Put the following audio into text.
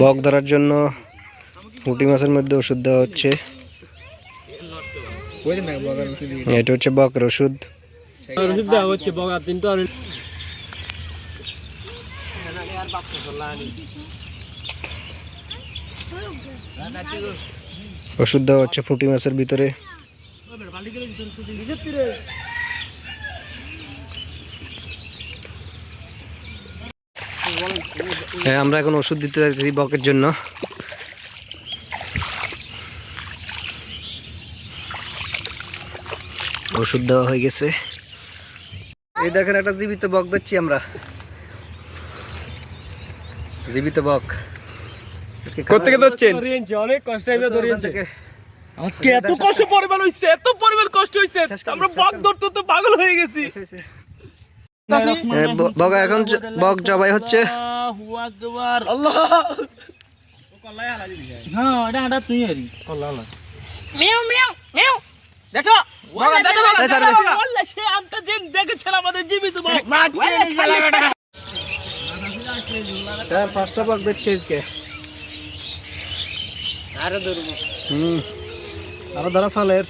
বক ধরার জন্য পুঁটি মাছের মধ্যে ওষুধ দেওয়া হচ্ছে। এটা হচ্ছে বকের ওষুধ। দেওয়া হচ্ছে বগা তিন তো আর ওষুধ দেওয়া হচ্ছে ফুটি মাছের ভিতরে। হ্যাঁ আমরা এখন ওষুধ দিতে যাচ্ছি বকের জন্য। ওষুধ দেওয়া হয়ে গেছে। এই দেখেন একটা জীবিত বক দিচ্ছি আমরা। জীবিত বক। কোথেকে ধরছেন? অনেক কষ্ট হইবে ধরিয়েছে আজকে এত কষ্ট পরিমাণ হইছে এত পরিমাণ কষ্ট হইছে আমরা বক ধরতে তো পাগল হয়ে গেছি। এ, ব- বগা এখন বক জবাই হচ্ছে। আল্লাহু হ্যাঁ এটা এটা তুই আরি। আল্লাহ মিয়াও মিয়াও মিয়াও। দেখো সে আমাদের জীবিত বক বক দিচ্ছে আজকে। আরে ধরবো। হুম আরও ধরা সালের।